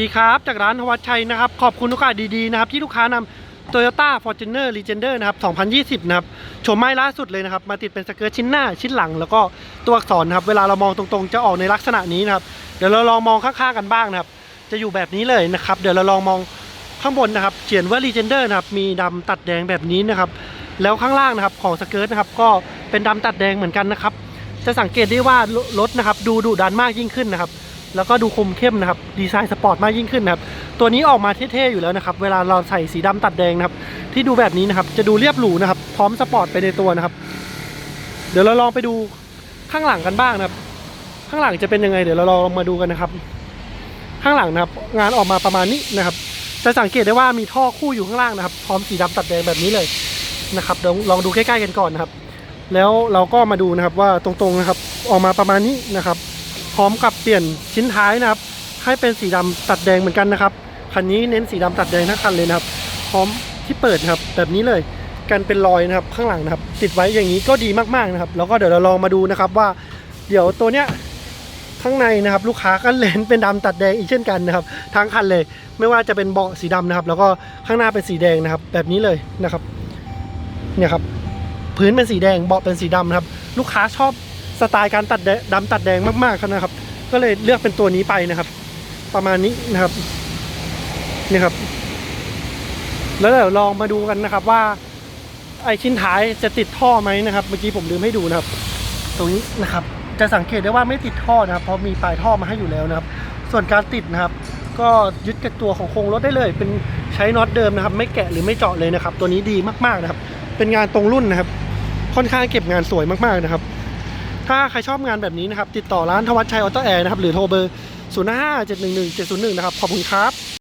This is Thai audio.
ดีครับ จากร้านทวัชชัยนะครับ ขอบคุณโอกาสดีๆนะครับ ที่ลูกค้านำ Toyota Fortuner Legender นะครับ 2020 นะครับโฉมใหม่ล่าสุดเลยนะครับ มาติดเป็นสเกิร์ตชิ้นหน้าชิ้นหลัง แล้วก็ตัวอักษรนะครับ เวลาเรามองตรงๆ จะออกในลักษณะนี้นะครับ เดี๋ยวเราลองมองข้างๆกันบ้างนะครับ จะอยู่แบบนี้เลยนะครับ เดี๋ยวเราลองมองข้างบนนะครับเขียนว่า Legender นะครับ มีดำตัดแดงแบบนี้นะครับ แล้วข้างล่างนะครับของสเกิร์ตนะครับ ก็เป็นดำตัดแดงเหมือนกันนะครับ จะสังเกตได้ว่ารถนะครับ ดูดุดันมากยิ่งขึ้นนะครับ แล้วก็ดูคมเข้มนะครับ ดีไซน์สปอร์ตมากยิ่งขึ้นนะครับ ตัวนี้ออกมาเท่ๆอยู่แล้วนะครับ เวลาเราใส่สีดำตัดแดงนะครับ ที่ดูแบบนี้นะครับ จะดูเรียบหรูนะครับ พร้อมสปอร์ตไปในตัวนะครับ เดี๋ยวเราลองไปดูข้างหลังกันบ้างนะครับ ข้างหลังจะเป็นยังไง เดี๋ยวเราลองมาดูกันนะครับ ข้างหลังนะครับ งานออกมาประมาณนี้นะครับ จะสังเกตได้ว่ามีท่อคู่อยู่ข้างล่างนะครับ พร้อมสีดำตัดแดงแบบนี้เลยนะครับเดี๋ยวลองดูใกล้ๆกันก่อนนะครับ แล้วเราก็มาดูนะครับว่าตรงๆนะครับ ออกมาประมาณนี้นะครับ พร้อมกับเปลี่ยนชิ้นท้ายนะครับ ให้เป็นสีดำตัดแดงเหมือนกันนะครับคันนี้เน้นสีดำตัดแดงทั้งคันเลยนะครับ พร้อมที่เปิดนะครับ แบบนี้เลยกันเป็นรอยนะครับข้างหลังนะครับ ติดไว้อย่างนี้ก็ดีมากๆนะครับ แล้วก็เดี๋ยวเราลองมาดูนะครับว่า เดี๋ยวตัวเนี้ยข้างในนะครับลูกค้าก็เลนเป็นดำตัดแดงอีกเช่นกันนะครับทั้งคันเลย ไม่ว่าจะเป็นเบาะสีดำนะครับ แล้วก็ข้างหน้าเป็นสีแดงนะครับ แบบนี้เลยนะครับ เนี่ยครับ พื้นเป็นสีแดงเบาะเป็นสีดำนะครับ ลูกค้าชอบ สไตล์การตัดดงดำตัดแดงมากๆครับนะครับ ก็เลยเลือกเป็นตัวนี้ไปนะครับ ประมาณนี้นะครับนี่ครับ แล้วเดี๋ยวลองมาดูกันนะครับว่า ไอชิ้นท้ายจะติดท่อไหมนะครับ เมื่อกี้ผมลืมให้ดูนะครับ ตรงนี้นะครับ จะสังเกตได้ว่าไม่ติดท่อนะครับ เพราะมีปลายท่อมาให้อยู่แล้วนะครับ ส่วนการติดนะครับ ก็ยึดกับตัวของโครงรถได้เลย เป็นใช้น็อตเดิมนะครับ ไม่แกะหรือไม่เจาะเลยนะครับ ตัวนี้ดีมากๆนะครับ เป็นงานตรงรุ่นนะครับ ค่อนข้างเก็บงานสวยมากๆนะครับ ถ้าใครชอบงานแบบนี้นะครับ ติดต่อร้านทวัชชัยออโต้แอร์นะครับ หรือโทรเบอร์ 0 5 7 1 1 7 0 1 นะครับ ขอบคุณครับ